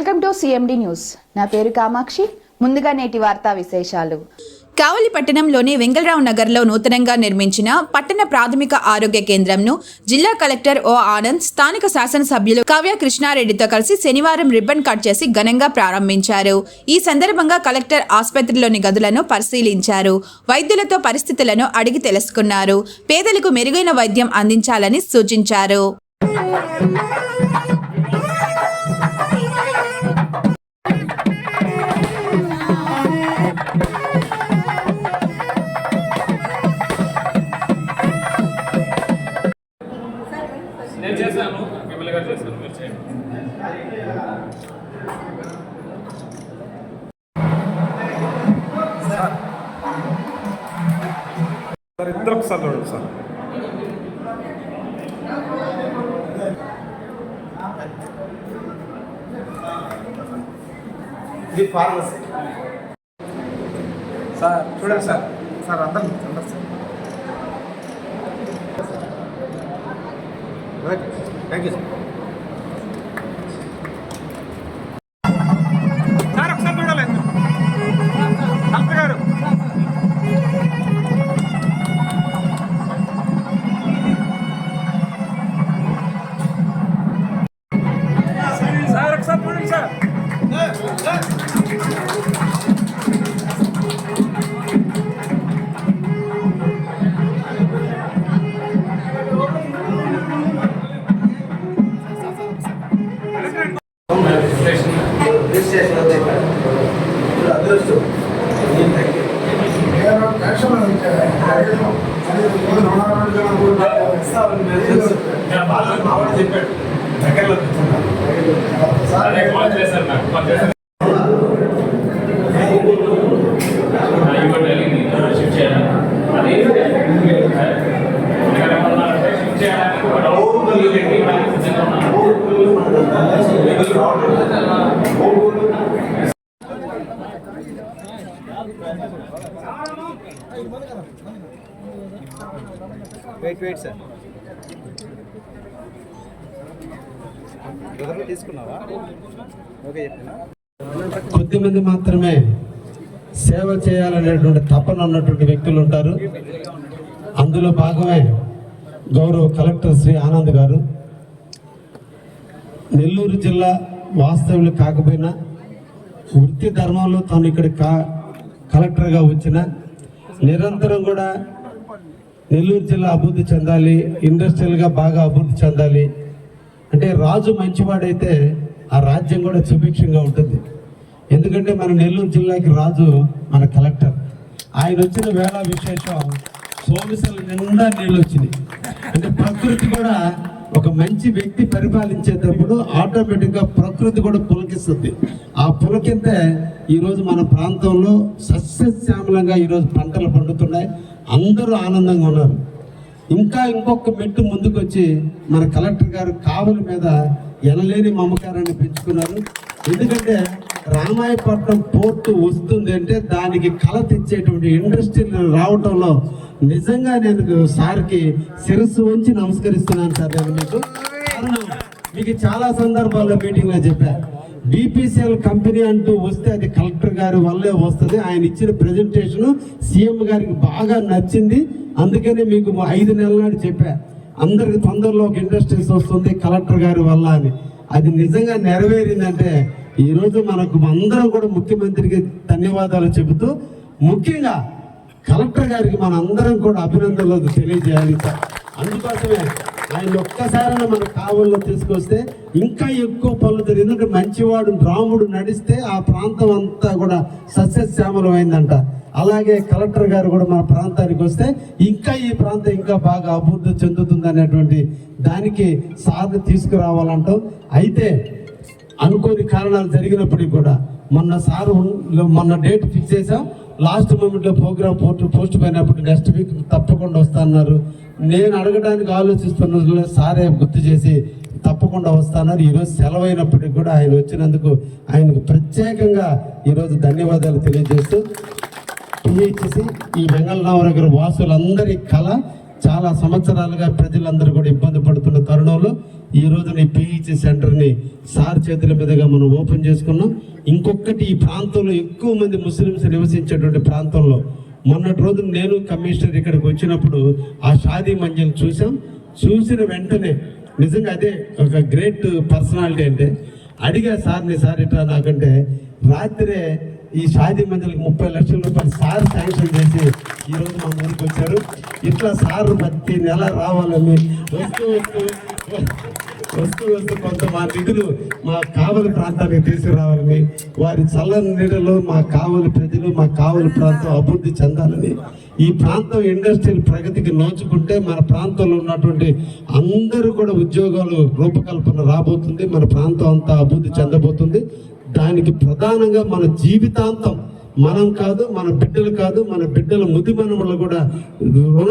Welcome to CMD news. నా పేరు కామాక్షి. ముందుగా నేటి వార్తా విశేషాలు. కావలి పట్టణంలోని వెంగళరావు నగర్లో నూతనంగా నిర్మించిన పట్టణ ప్రాథమిక ఆరోగ్య కేంద్రంను జిల్లా కలెక్టర్ ఓ ఆనంద్ స్థానిక శాసనసభ్యులు కావ్య కృష్ణారెడ్డితో కలిసి శనివారం రిబ్బన్ కట్ చేసి ఘనంగా ప్రారంభించారు. ఈ సందర్భంగా కలెక్టర్ ఆసుపత్రిలోని గదులను పరిశీలించారు. వైద్యులతో పరిస్థితులను అడిగి తెలుసుకున్నారు. పేదలకు మెరుగైన వైద్యం అందించాలని సూచించారు. ఎమ్మెల్యే మీరు చేయండి సార్ ఇద్దరు ఒకసారి చూడండి సార్ ఇది ఫార్మసీ సార్ చూడండి సార్ సార్ అందరు అందరు సార్ థ్యాంక్ యూ సార్ మా వాడు చెప్పాడు దగ్గరలో కూర్చున్నా అదే కాల్ చేశారు తీసుకున్నావా? ఓకే కొద్దిమంది మాత్రమే సేవ చేయాలనేటువంటి తపన ఉన్నటువంటి వ్యక్తులు ఉంటారు. అందులో భాగమే గౌరవ కలెక్టర్ శ్రీ ఆనంద్ గారు. నెల్లూరు జిల్లా వాస్తవ్యులు కాకపోయినా వృత్తి ధర్మంలో తాను ఇక్కడ కా కలెక్టర్గా వచ్చిన నిరంతరం కూడా నెల్లూరు జిల్లా అభివృద్ధి చెందాలి ఇండస్ట్రియల్గా బాగా అభివృద్ధి చెందాలి అంటే రాజు మంచివాడైతే ఆ రాజ్యం కూడా సుభిక్షంగా ఉంటుంది. ఎందుకంటే మన నెల్లూరు జిల్లాకి రాజు మన కలెక్టర్. ఆయన వచ్చిన వేళ విశేషం సోమశల నిండా నీళ్ళు వచ్చినాయి. అంటే ప్రకృతి కూడా ఒక మంచి వ్యక్తి పరిపాలించేటప్పుడు ఆటోమేటిక్గా ప్రకృతి కూడా పులకిస్తుంది. ఆ పులకింతే ఈరోజు మన ప్రాంతంలో సస్యశ్యామలంగా ఈరోజు పంటలు పండుతున్నాయి. అందరూ ఆనందంగా ఉన్నారు. ఇంకా ఇంకొక మెట్టు ముందుకొచ్చి మన కలెక్టర్ గారు కావుల మీద ఎనలేని మమకారాన్ని పెంచుకున్నారు. ఎందుకంటే రామాయపట్నం పోర్టు వస్తుంది అంటే దానికి కళ తెచ్చేటువంటి ఇండస్ట్రీలు రావటంలో నిజంగా నేను సార్కి శిరస్సు ఉంచి నమస్కరిస్తున్నాను సార్ నేను మీకు. కారణం మీకు చాలా సందర్భాల్లో మీటింగ్లో చెప్పాను బీపీసీఎల్ కంపెనీ అంటూ వస్తే అది కలెక్టర్ గారి వల్లే వస్తుంది. ఆయన ఇచ్చిన ప్రెజెంటేషన్ సీఎం గారికి బాగా నచ్చింది. అందుకనే మీకు ఐదు నెలల నాడు చెప్పా. అందరికి తొందరలో ఒక ఇండస్ట్రీస్ వస్తుంది కలెక్టర్ గారి వల్ల అని. అది నిజంగా నెరవేరిందంటే ఈరోజు మనకు అందరం కూడా ముఖ్యమంత్రికి ధన్యవాదాలు చెబుతూ ముఖ్యంగా కలెక్టర్ గారికి మన అందరం కూడా అభినందనలు తెలియజేయాలి. సార్ అందుకోసమే ఆయన ఒక్కసారి మన కావల్లో తీసుకొస్తే ఇంకా ఎక్కువ పనులు జరిగింది. ఎందుకంటే మంచివాడు రాముడు నడిస్తే ఆ ప్రాంతం అంతా కూడా సస్యశ్యామలమైందంట. అలాగే కలెక్టర్ గారు కూడా మన ప్రాంతానికి వస్తే ఇంకా ఈ ప్రాంతం ఇంకా బాగా అభివృద్ధి చెందుతుంది అనేటువంటి దానికి సాధన తీసుకురావాలంటాం. అయితే అనుకోని కారణాలు జరిగినప్పటికీ కూడా మొన్న సారు మొన్న డేట్ ఫిక్స్ చేసాం లాస్ట్ మూమెంట్లో ప్రోగ్రామ్ పోస్ట్ పోస్ట్ పోయినప్పుడు నెక్స్ట్ వీక్ తప్పకుండా వస్తాన్నారు. నేను అడగడానికి ఆలోచిస్తున్న సారే గుర్తు చేసి తప్పకుండా వస్తానని ఈరోజు సెలవు అయినప్పటికీ కూడా ఆయన వచ్చినందుకు ఆయనకు ప్రత్యేకంగా ఈరోజు ధన్యవాదాలు తెలియజేస్తూ పిహెచ్సి ఈ వెంగళరావు గారి వాసులందరి కళ చాలా సంవత్సరాలుగా ప్రజలందరూ కూడా ఇబ్బంది పడుతున్న తరుణంలో ఈ రోజున ఈ పిహెచ్సి సెంటర్ని సార్ చేతుల మీదుగా మనం ఓపెన్ చేసుకున్నాం. ఇంకొకటి ఈ ప్రాంతంలో ఎక్కువ మంది ముస్లిమ్స్ నివసించేటువంటి ప్రాంతంలో మొన్నటి రోజు నేను కమిషనర్ ఇక్కడికి వచ్చినప్పుడు ఆ షాదీ మంజల్ చూసాం చూసిన వెంటనే నిజంగా అదే ఒక గ్రేట్ పర్సనాలిటీ అంటే అడిగా సార్ని సార్ ఇట్లా నాకంటే రాత్రే ఈ షాదీ మందికి ముప్పై లక్షల రూపాయలు సార్ శాంక్షన్ చేసి ఈ రోజు మా ముందుకు వచ్చారు. ఇట్లా సార్ ప్రతి నెల రావాలని వస్తూ వస్తూ వస్తూ వస్తూ కొంత మా నిధులు మా కావలి ప్రాంతానికి తీసుకురావాలని వారి చల్లని నీడలో మా కావలి ప్రజలు మా కావలి ప్రాంతం అభివృద్ధి చెందాలని ఈ ప్రాంతం ఇండస్ట్రియల్ ప్రగతికి నోచుకుంటే మన ప్రాంతంలో ఉన్నటువంటి అందరూ కూడా ఉద్యోగాలు రూపకల్పన రాబోతుంది మన ప్రాంతం అంతా అభివృద్ధి చెందబోతుంది. దానికి ప్రధానంగా మన జీవితాంతం మనం కాదు మన బిడ్డలు కాదు మన బిడ్డల ముదిమనములు కూడా రుణ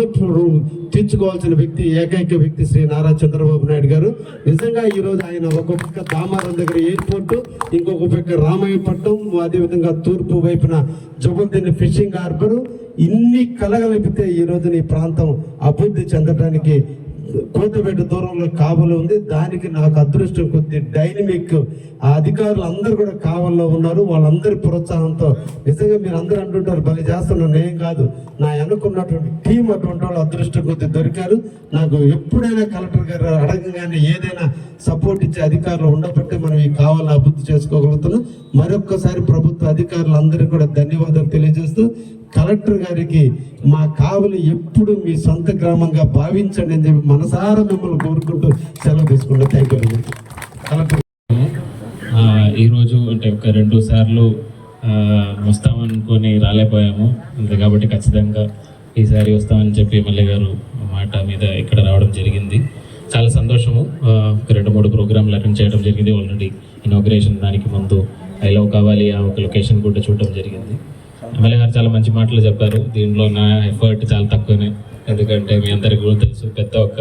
తీర్చుకోవాల్సిన వ్యక్తి ఏకైక వ్యక్తి శ్రీ నారా చంద్రబాబు నాయుడు గారు. నిజంగా ఈరోజు ఆయన ఒక పక్క దామారం దగ్గర ఎయిర్పోర్ట్ ఇంకొక పక్క రామాయపట్నం అదేవిధంగా తూర్పు వైపున జబల్దిని ఫిషింగ్ హార్బర్. ఇన్ని కలగలిపితే ఈ రోజున ఈ ప్రాంతం అభివృద్ధి చెందడానికి కోతబెట్ట దూరంలో కావలి ఉంది. దానికి నాకు అదృష్టం కొద్ది డైనమిక్ ఆ అధికారులు అందరూ కూడా కావల్లో ఉన్నారు. వాళ్ళందరి ప్రోత్సాహంతో నిజంగా మీరు అందరూ అంటుంటారు బలి చేస్తున్నాను నేను కాదు. నా అనుకున్నటువంటి టీం అటువంటి వాళ్ళు అదృష్టం కొద్ది దొరికారు. నాకు ఎప్పుడైనా కలెక్టర్ గారు అడగగానే ఏదైనా సపోర్ట్ ఇచ్చే అధికారులు ఉండబట్టే మనం ఈ కావాలని అభివృద్ధి చేసుకోగలుగుతున్నాం. మరొక్కసారి ప్రభుత్వ అధికారులందరికీ కూడా ధన్యవాదాలు తెలియజేస్తూ కలెక్టర్ గారికి మా కావలి ఎప్పుడు మీ సొంత గ్రామంగా భావించండి అని చెప్పి మనసారా మిమ్మల్ని కోరుకుంటూ సెలవు తీసుకుంటా థ్యాంక్ యూ కలెక్టర్ ఈరోజు అంటే ఒక రెండు సార్లు వస్తామనుకొని రాలేకపోయాము. అంతే కాబట్టి ఖచ్చితంగా ఈసారి వస్తామని చెప్పి ఎమ్మెల్యే గారు మాట మీద ఇక్కడ రావడం జరిగింది. చాలా సంతోషము. ఒక రెండు మూడు ప్రోగ్రాంలు అటెండ్ చేయడం జరిగింది. ఆల్రెడీ ఇనాగ్రేషన్ దానికి ముందు ఐ లవ్ కావాలి ఆ ఒక లొకేషన్ కూడా చూడడం జరిగింది. ఎమ్మెల్యే గారు చాలా మంచి మాటలు చెప్పారు. దీంట్లో నా ఎఫర్ట్ చాలా తక్కువనే. ఎందుకంటే మీ అందరికీ కూడా తెలుసు పెద్ద ఒక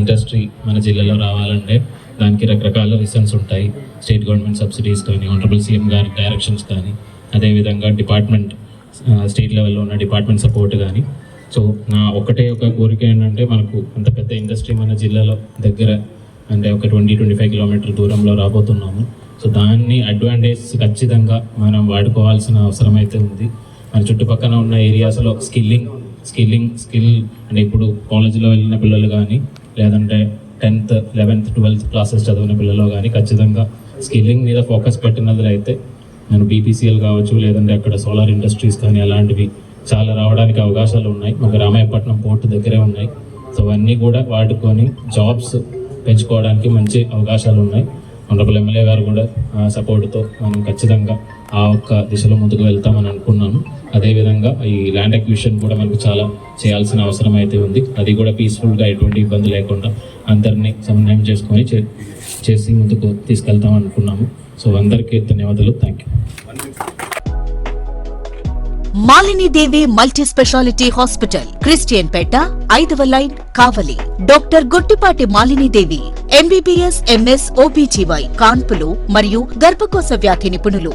ఇండస్ట్రీ మన జిల్లాలో రావాలంటే దానికి రకరకాల రీజన్స్ ఉంటాయి. స్టేట్ గవర్నమెంట్ సబ్సిడీస్ కానీ ఆనరబుల్ సీఎం గారి డైరెక్షన్స్ కానీ అదేవిధంగా డిపార్ట్మెంట్ స్టేట్ లెవెల్లో ఉన్న డిపార్ట్మెంట్ సపోర్ట్ కానీ. సో నా ఒకటే ఒక కోరిక ఏంటంటే మనకు అంత పెద్ద ఇండస్ట్రీ మన జిల్లాలో దగ్గర అంటే ఒక ట్వంటీ ట్వంటీ ఫైవ్ కిలోమీటర్ దూరంలో రాబోతున్నాము. సో దాన్ని అడ్వాంటేజ్ ఖచ్చితంగా మనం వాడుకోవాల్సిన అవసరం అయితే ఉంది. మన చుట్టుపక్కల ఉన్న ఏరియాస్లో స్కిల్లింగ్ స్కిల్లింగ్ స్కిల్ అంటే ఇప్పుడు కాలేజీలో వెళ్ళిన పిల్లలు కానీ లేదంటే టెన్త్ లెవెన్త్ ట్వెల్త్ క్లాసెస్ చదివిన పిల్లలు కానీ ఖచ్చితంగా స్కిల్లింగ్ మీద ఫోకస్ పెట్టినది అయితే నేను బీపీసీఎల్ కావచ్చు లేదంటే అక్కడ సోలార్ ఇండస్ట్రీస్ కానీ అలాంటివి చాలా రావడానికి అవకాశాలు ఉన్నాయి. మాకు రామాయపట్నం పోర్ట్ దగ్గరే ఉన్నాయి. సో అవన్నీ కూడా వాడుకొని జాబ్స్ పెంచుకోవడానికి మంచి అవకాశాలు ఉన్నాయి. ఆనరబుల్ ఎమ్మెల్యే గారు కూడా సపోర్ట్తో మనం ఖచ్చితంగా ఆ ఒక్క దిశలో ముందుకు వెళ్తామని అనుకున్నాను. అదేవిధంగా ఈ ల్యాండ్ అక్విజిషన్ కూడా మనకు చాలా చేయాల్సిన అవసరం అయితే ఉంది. అది కూడా పీస్ఫుల్గా ఎటువంటి ఇబ్బంది లేకుండా అందరినీ సమన్వయం చేసుకొని చేసి ముందుకు తీసుకెళ్తాం అనుకున్నాము. సో అందరికీ ధన్యవాదాలు. Thank you Malinidevi multi speciality hospital Christianpet ఐదవ line Kavali. Doctor Guttipati Malinidevi MBBS MS OBGY కాన్పులు మరియు గర్భకోశ వ్యాధి నిపుణులు.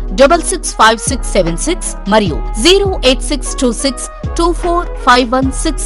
double six five six seven six మరియు zero eight six two six two four five one six